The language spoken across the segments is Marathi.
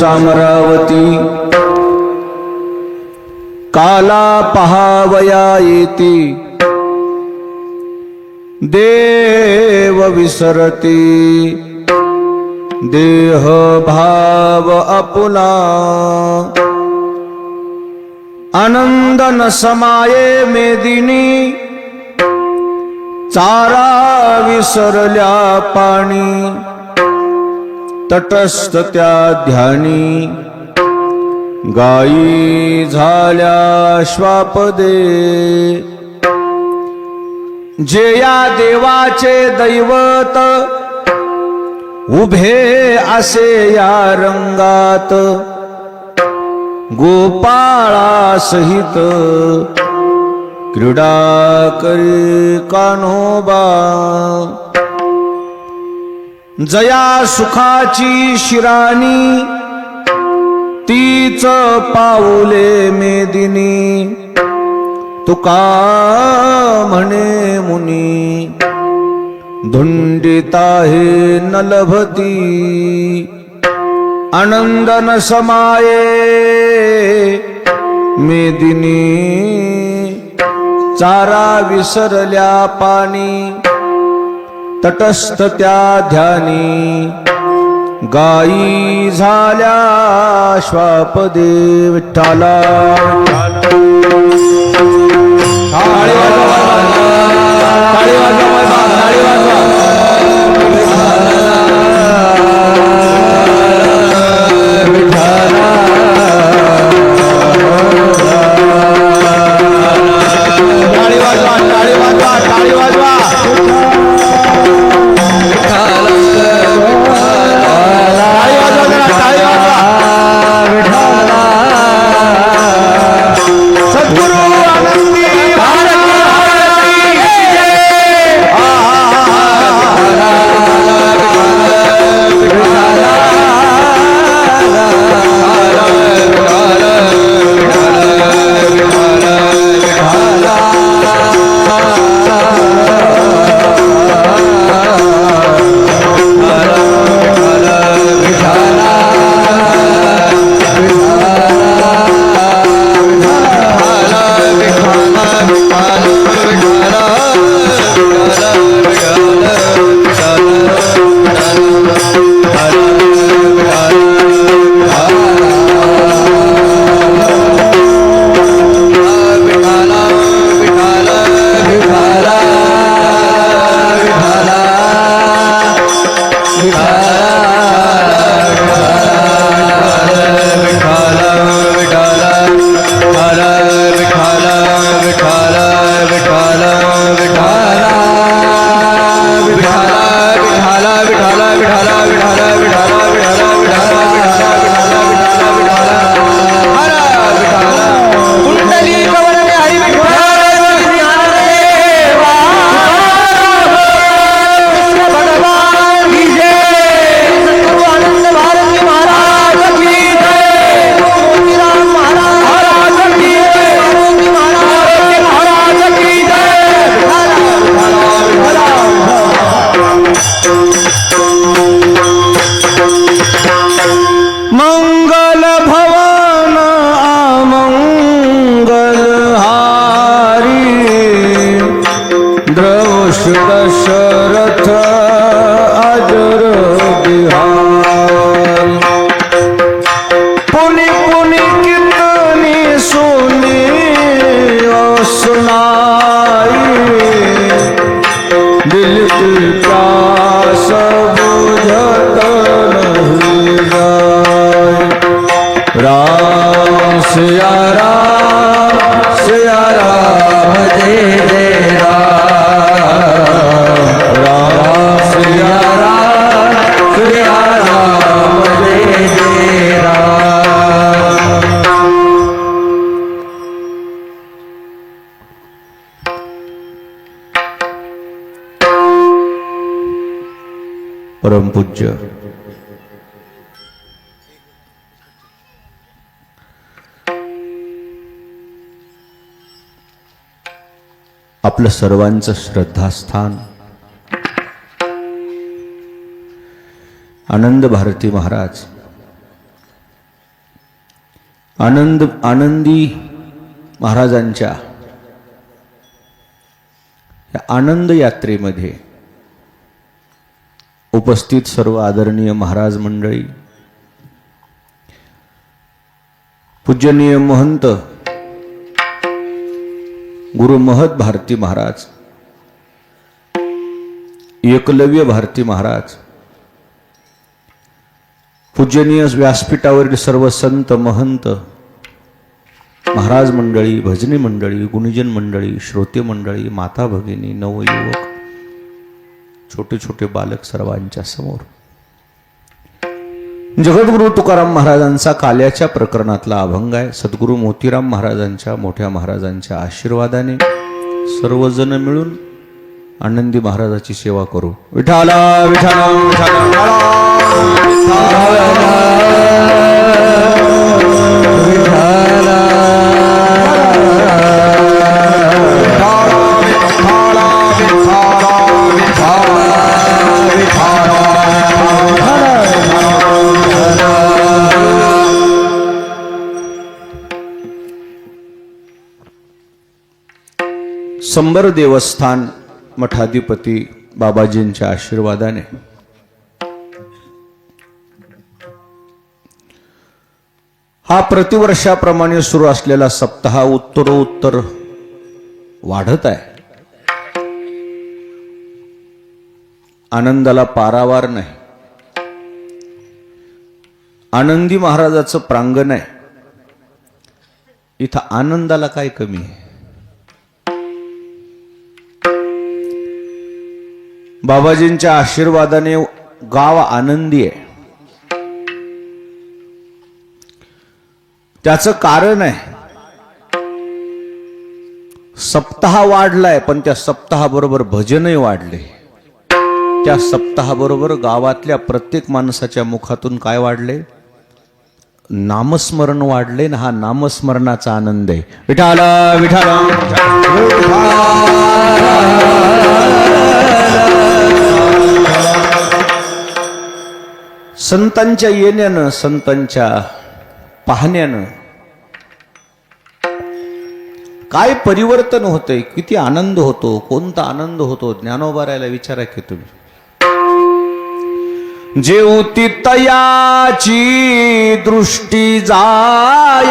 सामरावती। काला पहावया येती। देव विसरती। देह भाव अपुला। आनंद न समाये मेदिनी। चारा विसरल्या पाणी। तटस्थ त्या ध्यानी. गायी झाल्या श्वापदे. जे या देवाचे दैवत उभे असे या रंगात गोपाळा सहित क्रीडा करी कान्होबा. जया सुखाची शिराणी तीच पाऊले मेदिनी. तुका म्हणे मुनी धुंडित हे न लभती आनंदन समाये मेदिनी चारा विसरल्या पाणी. तटस्थ त्या ध्यानी गायी झाल्या श्वापदे विठ्ठाला. टाळी वाजवा, दिल की परमपूज्य आपलं सर्वांचं श्रद्धास्थान। आनंद भारती महाराज। आनंद आनंदी महाराजांच्या या आनंद यात्रेमध्ये उपस्थित सर्व आदरणीय महाराज मंडळी. पूजनीय महंत गुरु महत भारती महाराज एकलव्य भारती महाराज पूजनीय व्यासपीठावरील सर्व संत महंत महाराज मंडळी भजनी मंडळी गुणीजन मंडळी श्रोते मंडळी माता भगिनी नवयुवक छोटे छोटे बालक सर्वांच्या समोर. जगद्गुरु तुकाराम महाराजांचा काल्याच्या प्रकरणातला अभंग आहे. सद्गुरु मोतीराम महाराजांच्या मोठ्या महाराजांच्या आशीर्वादाने सर्वजण मिळून आनंदी महाराजाची सेवा करू. विठाला विठाला संबर देवस्थान मठाधिपती बाबाजींच्या आशीर्वादाने. हा प्रतिवर्षाप्रमाणे सुरू असलेला सप्ताह उत्तरोत्तर वाढत आहे. आनंदाला पारावार नाही. आनंदी महाराजाचं प्रांगण आहे. इथं आनंदाला काय कमी आहे. बाबाजींच्या आशीर्वादाने गाव आनंदी आहे. त्याचं कारण आहे सप्ताह वाढलाय पण त्या सप्ताहाबरोबर भजनही वाढले. त्या सप्ताहाबरोबर गावातल्या प्रत्येक माणसाच्या मुखातून काय वाढले? नामस्मरण वाढले ना हा नामस्मरणाचा आनंद आहे. विठाला विठाला संतांच्या येण्यानं संतांच्या पाहण्यानं काय परिवर्तन होतंय? किती आनंद होतो? कोणता आनंद होतो? ज्ञानोबारायला विचारा की तुम्ही. जेवती तयाची दृष्टी जाय.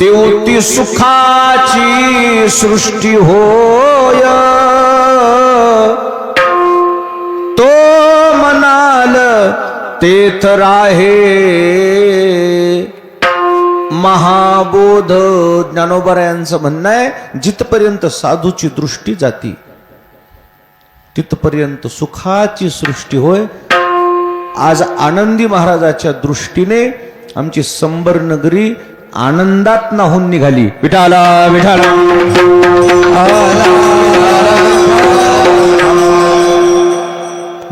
तेवती सुखा सुखाची सृष्टी होय। तो म्हणाल तेथ राहे महाबोध ज्ञानोबरायांचं म्हणणं आहे जिथपर्यंत साधूची दृष्टी जाती तिथपर्यंत सुखाची सृष्टी होय. आज आनंदी महाराजाच्या दृष्टीने आमची संबर नगरी आनंदात नाहून निघाली. विठाला विठाला.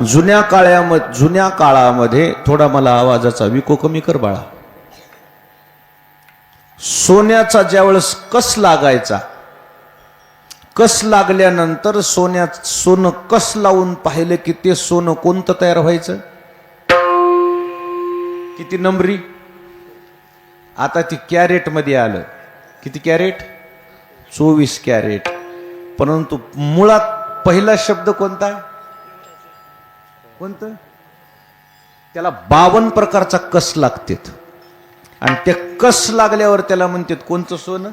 जुन्या काळ्यामध्ये जुन्या काळामध्ये थोडा मला आवाजाचा विको कमी कर बाळा. सोन्याचा ज्यावेळेस कस लागायचा कस लागल्यानंतर सोन्यात सोनं कस लावून पाहिलं की ते सोनं कोणतं तयार व्हायचं? किती नंबरी? आता ती कॅरेटमध्ये आलं. किती कॅरेट? चोवीस कॅरेट. परंतु मुळात पहिला शब्द कोणता? कोणतं? त्याला बावन प्रकारचा कस लागतेत. आणि त्या कस लागल्यावर त्याला म्हणतात कोणतं सोनं?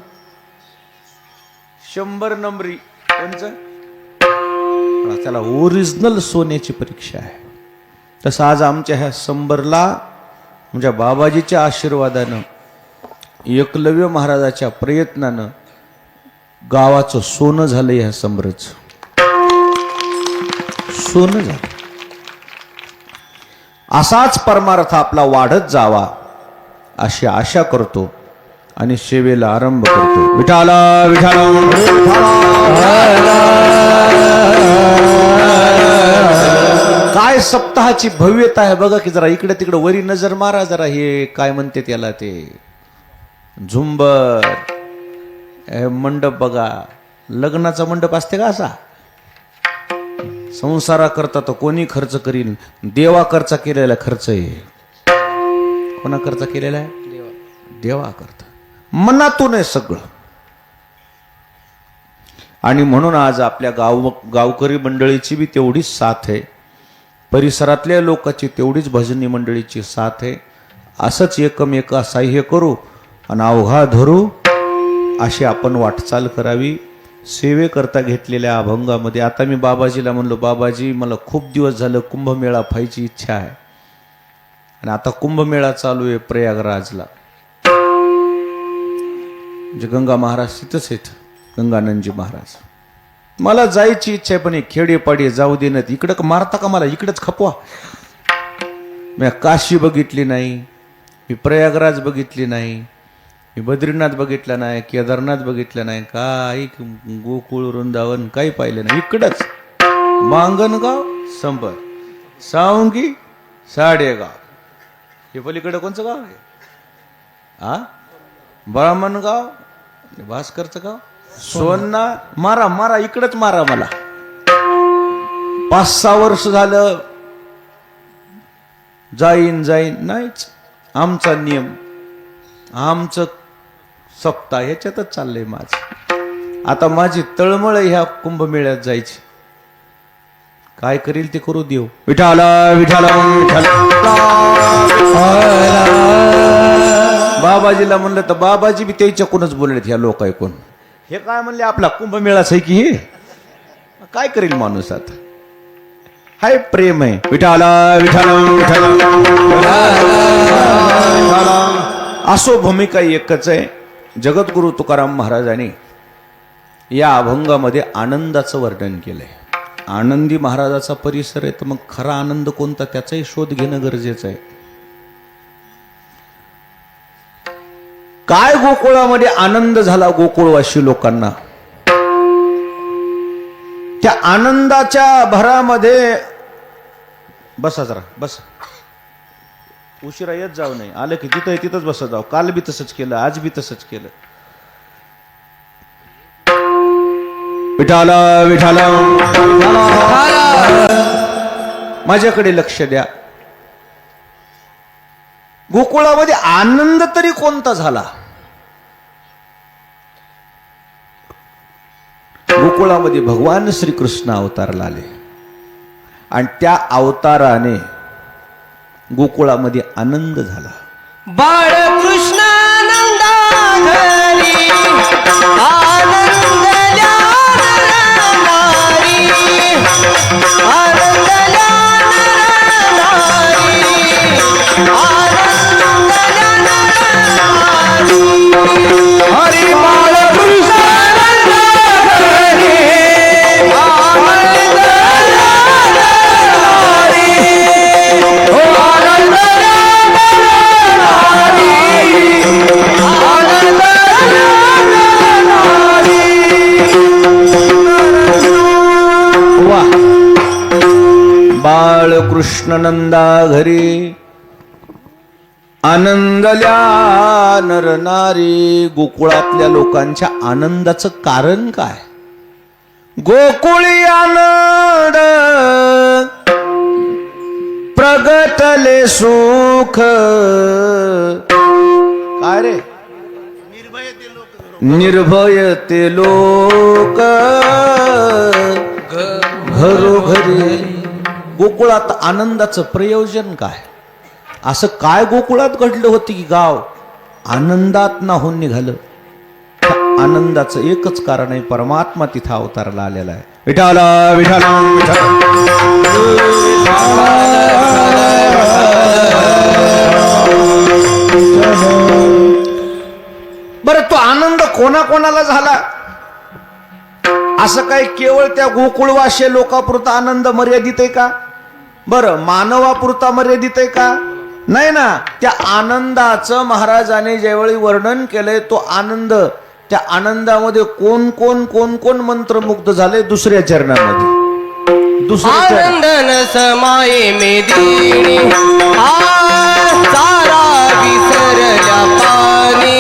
शंभर नंबरी. कोणचं? त्याला ओरिजिनल सोन्याची परीक्षा आहे. तसं आज आमच्या ह्या संबरला म्हणजे बाबाजीच्या आशीर्वादानं एकलव्य महाराजाच्या प्रयत्नानं गावाचं सोनं झालं ह्या समरच. सोनं झालं. असाच परमार्थ आपला वाढत जावा अशी आशा करतो आणि सेवेला आरंभ करतो. विठाला विठाला. काय सप्ताहाची भव्यता आहे बघा की जरा इकडे तिकडे वरी नजर मारा जरा हे काय म्हणते त्याला ते. झुंबर. मंडप बघा. लग्नाचा मंडप असते का असा? संसाराकरता तर कोणी खर्च करील देवा करता केलेला खर्च आहे. कोणा करता केलेला आहे? देवा करता. मनातून आहे सगळं. आणि म्हणून आज आपल्या गाव गावकरी मंडळीची बी तेवढीच साथ आहे. परिसरातल्या लोकांची तेवढीच भजनी मंडळीची साथ आहे. असंच एकमेक साह्य करू. आणि अवघा धरू अशी आपण वाटचाल करावी. सेवेकरता घेतलेल्या अभंगामध्ये आता मी बाबाजीला म्हणलो बाबाजी मला खूप दिवस झालं कुंभमेळा पाहायची इच्छा आहे. आणि आता कुंभमेळा चालू आहे प्रयागराजला. म्हणजे गंगा महाराज तिथंच आहेत गंगानंदजी महाराज. मला जायची इच्छा आहे पण हे खेडेपाडे जाऊ देण्यात इकडं मारता का मला? इकडंच खपवा. मी काशी बघितली नाही मी प्रयागराज बघितली नाही. मी बद्रीनाथ बघितलं नाही केदारनाथ बघितलं नाही काही गोकुळ वृंदावन काही पाहिलं नाही. इकडंच. मांगणगाव संबर सावंगी साडेगाव. हे पलीकडे कोणचं गाव आहे? आ? ब्राह्मणगाव भास्करचं गाव? सोन्ना मारा मारा इकडंच मारा मला. पाच सहा वर्ष झालं. जाईन जाईन. नाहीच. आमचा नियम. आमचं सप्ताह ह्याच्यातच चाललंय माझ. आता माझी तळमळ ह्या कुंभमेळ्यात जायची. काय करील ते करू देऊ. विठाला विठाला बाबाजीला म्हणलं तर बाबाजी बी त्याच्याकडूनच बोललेत ह्या लोक ऐकून. हे काय म्हणले आपला कुंभमेळाच आहे की हे काय करील माणूस आता? हाय प्रेम आहे. विठाला विठाला असो भूमिका एकच आहे. जगद्गुरु तुकाराम महाराजांनी या अभंगामध्ये आनंदाचं वर्णन केलंय. आनंदी महाराजाचा परिसर आहे तर मग खरा आनंद कोणता? त्याचाही शोध घेणं गरजेचं आहे. काय गोकुळामध्ये आनंद झाला गोकुळवासी लोकांना? त्या आनंदाच्या भरामध्ये बसा जरा बस. उशिरा येत जाऊ नये. आलं की तिथं तिथंच बसत जाऊ. काल बी तसंच केलं आज बी तसंच केलं. विठाला विठाला माझ्याकडे लक्ष द्या. गोकुळामध्ये आनंद तरी कोणता झाला? गोकुळामध्ये भगवान श्रीकृष्ण अवतारला आले. आणि त्या अवताराने गोकुळामध्ये आनंद झाला. बाळकृष्ण नंदा घरी नंदा घरी. आनंदल्या नर नारी गोकुळातल्या लोकांच्या आनंदाचं कारण काय? गोकुळी आनंद प्रगटले सुख. काय रे? निर्भय ते लोक. घरोघरी गोकुळात आनंदाचं प्रयोजन काय? असं काय गोकुळात घडलं होतं की गाव? आनंदात नाहून निघालं. आनंदाचं एकच कारण आहे परमात्मा तिथं अवताराला आलेला आहे. विठाला विठाला बरं तो आनंद कोणाकोणाला झाला? असं काय केवळ त्या गोकुळवाशी लोकापुरता आनंद मर्यादित आहे का? बरं मानवापुरता मर्यादित आहे का? नाही ना. त्या आनंदाचं महाराजाने ज्यावेळी वर्णन केलंय तो आनंद त्या आनंदामध्ये कोण कोण कोण कोण मंत्रमुग्ध झाले दुसऱ्या चरणामध्ये. दुसऱ्या आनंदन समाये मेदिनी आ सारा विसरल्या पाणी.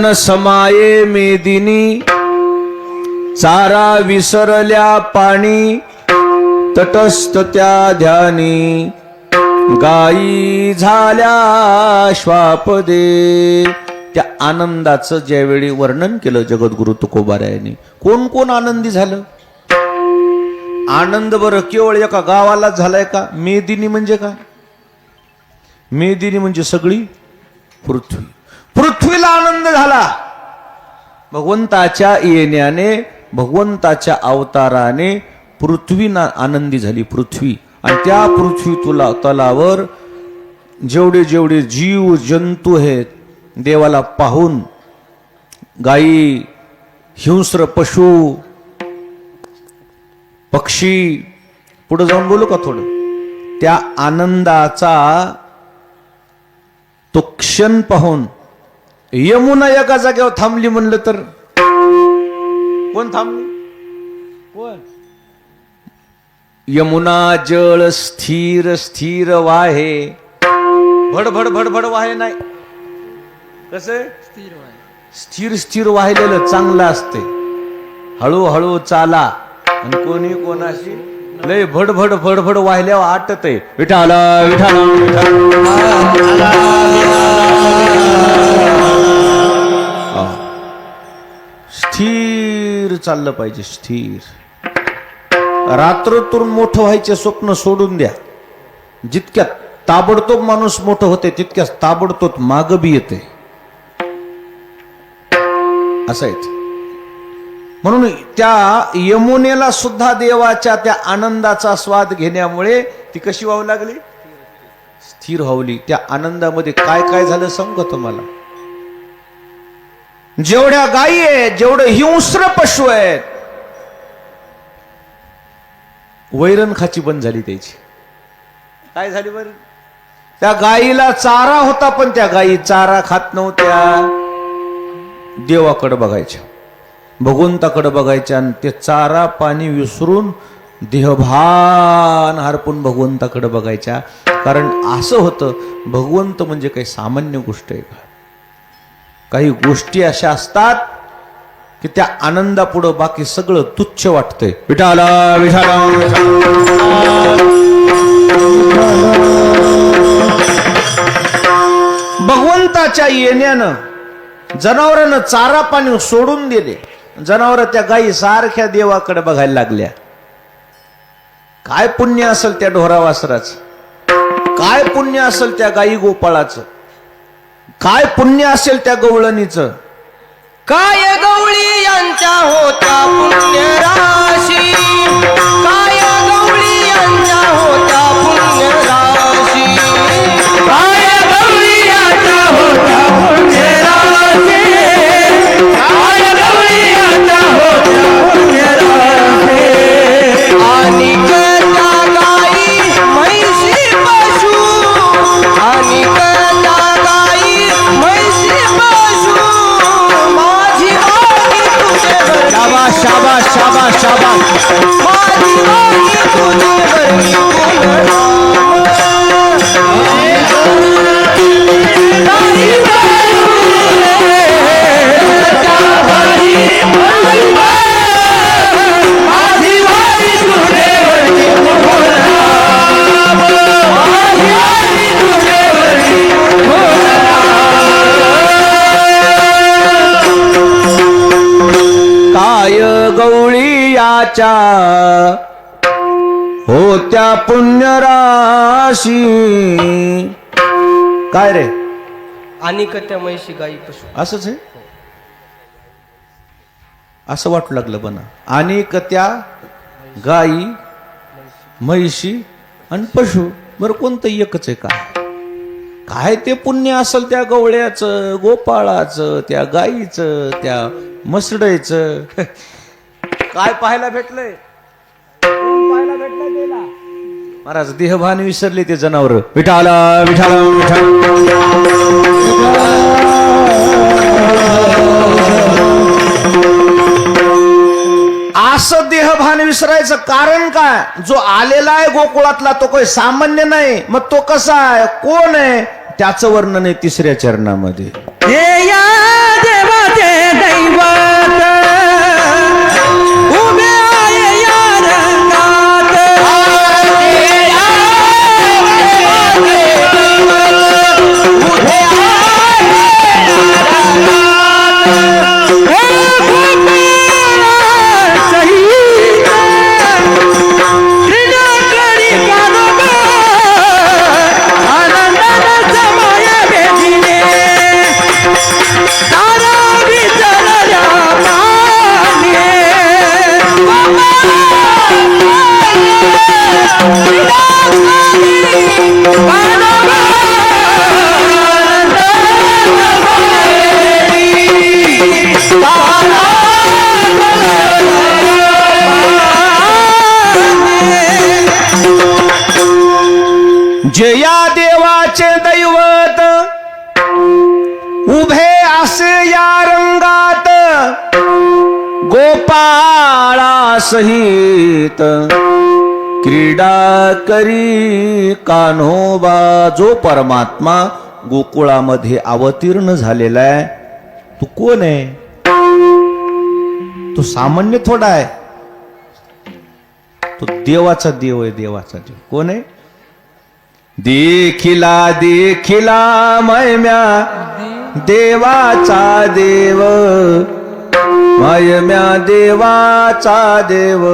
आनंदन समाये मेदिनी चारा विसरल्या पाणी तटस्थ त्या ध्यानी गायी झाल्या श्वापदे. त्या आनंदाचं ज्यावेळी वर्णन केलं जगद्गुरु तुकोबारायांनी कोण कोण आनंदी झालं? आनंद बरं केवळ एका गावालाच झालाय का? मेदिनी म्हणजे काय? मेदिनी म्हणजे सगळी पृथ्वी. पृथ्वीला आनंद झाला. भगवंताच्या येण्याने भगवंताच्या अवताराने पृथ्वी ना आनंदी झाली पृथ्वी. आणि त्या पृथ्वी तुला तलावर जेवढे जेवढे जीव जंतू आहेत देवाला पाहून गायी हिंस्र पशु पक्षी पुढे जाऊन बोलू का थोडं? त्या आनंदाचा तो क्षण पाहून यमुना एका जागेवर थांबली म्हणलं तर? कोण थांबली? कोण? यमुना जळ स्थिर स्थिर वाहे. भड भड भड भड वाहे नाही. कस? स्थिर स्थिर वाहिलेलं चांगलं असते हळूहळू चाला. आणि कोणी कोणाशी? लय भड भड भड भड वाहिल्यावर आटत आहे विठाला विठाला स्थिर चाललं पाहिजे स्थिर. रात्रतून मोठं व्हायचे स्वप्न सोडून द्या. जितक्यात ताबडतोब माणूस मोठं होते तितक्याच ताबडतोब माग बी येते. असं आहे म्हणून त्या यमुनेला सुद्धा देवाच्या त्या आनंदाचा स्वाद घेण्यामुळे ती कशी व्हावू लागली? स्थिर व्हावली. त्या आनंदामध्ये काय काय झालं सांगू तुम्हाला? जेवढ्या गायी आहेत जेवढे हिंस्र पशु आहेत वैरण खाची बंद झाली त्याची. काय झाली बरं? त्या गायीला चारा होता पण त्या गायी चारा खात नव्हत्या. देवाकडे बघायच्या. भगवंताकडे बघायच्या आणि ते चारा पाणी विसरून देहभान हरपून भगवंताकडे बघायच्या. कारण असं होतं भगवंत म्हणजे काही सामान्य गोष्ट आहे का? काही गोष्टी अशा असतात की त्या आनंदापुढं बाकी सगळं तुच्छ वाटतंय. विठाला विठाला भगवंताच्या येण्यानं जनावरांना चारा पाणी सोडून दिले. जनावर त्या गायी सारख्या देवाकडे बघायला लागल्या. काय पुण्य असेल त्या ढोरा वासराचं काय पुण्य असेल त्या गायी गोपाळाचं? काय पुण्य असेल त्या गवळणीचं? काय गवळी यांच्या होता पुण्य? गवळी याच्या होत्या पुण्यराशी. काय रे? आणि त्या म्हैशी गाई पशु? असंच आहे? असं वाटू लागलं बना आणि त्या गाई म्हैशी आणि पशु बरं कोणतं एकच आहे काय? काय ते पुण्य असेल त्या गवळ्याचं गोपाळाचं त्या गाईचं त्या मसडयचं काय पाहायला भेटलंय? पाहायला भेटलंय त्याला? महाराज देहभान विसरले ते जनावर. विठाला विठाला विठाला. असं देहभान विसरायचं कारण काय? जो आलेला आहे गोकुळातला तो काही सामान्य नाही. मग तो कसा आहे? कोण आहे? त्याचं वर्णन आहे तिसऱ्या चरणामध्ये. जया देवाचे दैवत उभे असे या रंगात गोपाळा सहित क्रीडा करी कान्होबा जो परमात्मा गोकुळामध्ये अवतीर्ण झालेला आहे तू कोण आहे? तो सामान्य थोडा आहे. तो देवाचा देव आहे देवाचा देव. कोण आहे? देखिला देखिला मैम्या देवाचा देव. मैम्या देवाचा देव.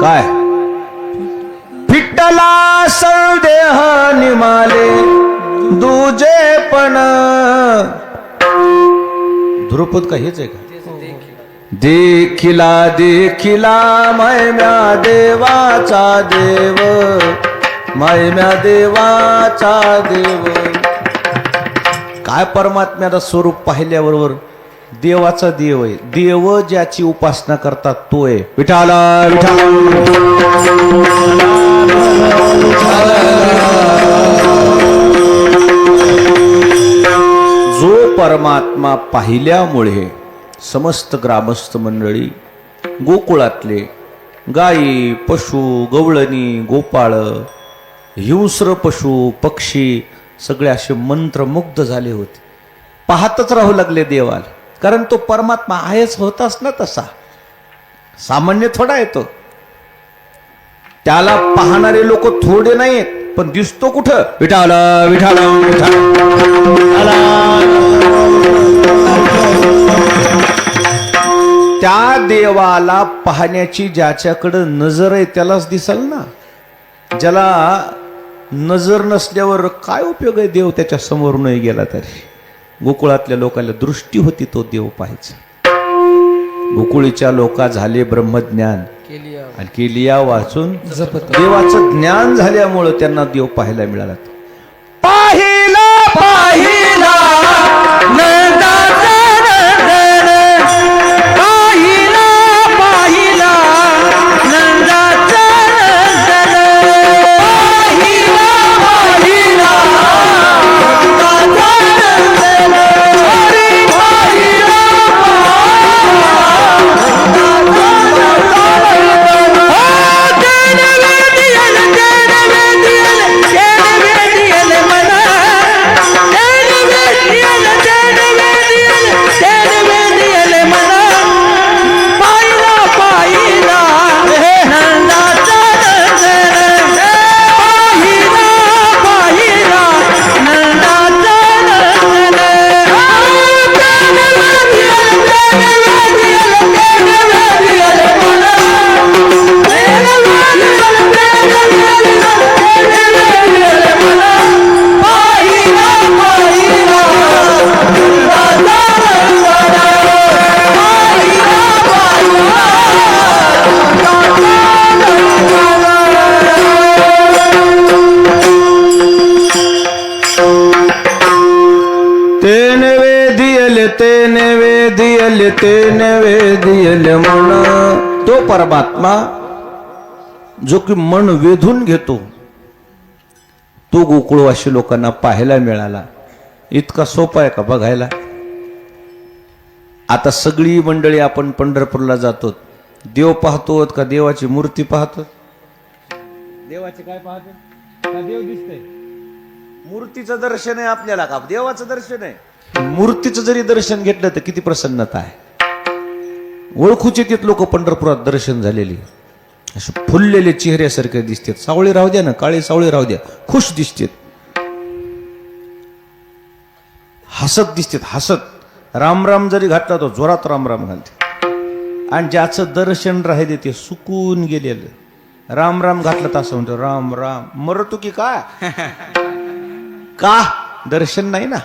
काय? फिट्टला संदेह निमाले दुजे पण. ध्रुपद का हेच आहे का? देखिला देखिला मैम्या देवाचा देव मैम्या देवाचा देव. काय परमात्म्याचं स्वरूप पाहिल्याबरोबर देवाचा देव आहे. देव ज्याची उपासना करतात तो आहे. विठाला विठाला जो परमात्मा पाहिल्यामुळे समस्त ग्रामस्थ मंडळी गोकुळातले गायी पशु गवळणी गोपाळ हिंस्र पशु पक्षी सगळे असे मंत्रमुग्ध झाले होते. पाहतच राहू लागले देवाला. कारण तो परमात्मा आहेच होताच ना तसा. सामान्य थोडा येतो. त्याला पाहणारे लोक थोडे नाहीत पण दिसतो कुठं? विठाला विठाला त्या देवाला पाहण्याची ज्याच्याकडं नजर आहे त्यालाच दिसल ना. ज्याला नजर नसल्यावर काय उपयोग आहे देव त्याच्यासमोर नाही गेला तरी? गोकुळातल्या लोकांना दृष्टी होती तो देव पाहायचा. गोकुळीच्या लोका झाले ब्रह्मज्ञान. आणि केलिया वाचून देवाचं ज्ञान झाल्यामुळं त्यांना देव पाहायला मिळाला. पाहिला पाहिला वेदियल मन तो परमात्मा जो की मन वेधून घेतो तो गोकुळवासी लोकांना पाहायला मिळाला. इतका सोपा आहे का बघायला? आता सगळी मंडळी आपण पंढरपूरला जातो. देव पाहतो का देवाची मूर्ती पाहतो देवाचे काय पाहतो का देव दिसतंय? मूर्तीचं दर्शन आहे आपल्याला का? देवाचं दर्शन आहे. मूर्तीचं जरी दर्शन घेतलं तर किती प्रसन्नता आहे. ओळखूचे तिथ लोक पंढरपुरात दर्शन झालेली. असे फुललेले चेहऱ्यासारखे दिसतात. सावळी राहू द्या ना काळी सावळी राहू द्या. खुश दिसतात. हसत दिसतात हसत. राम राम जरी घातला तो जोरात राम राम घालते. आणि ज्याचं दर्शन राहिले ते सुकून गेलेलं. राम राम घातलं तर असं म्हणतो राम राम. मरतो की काय का? दर्शन नाही ना.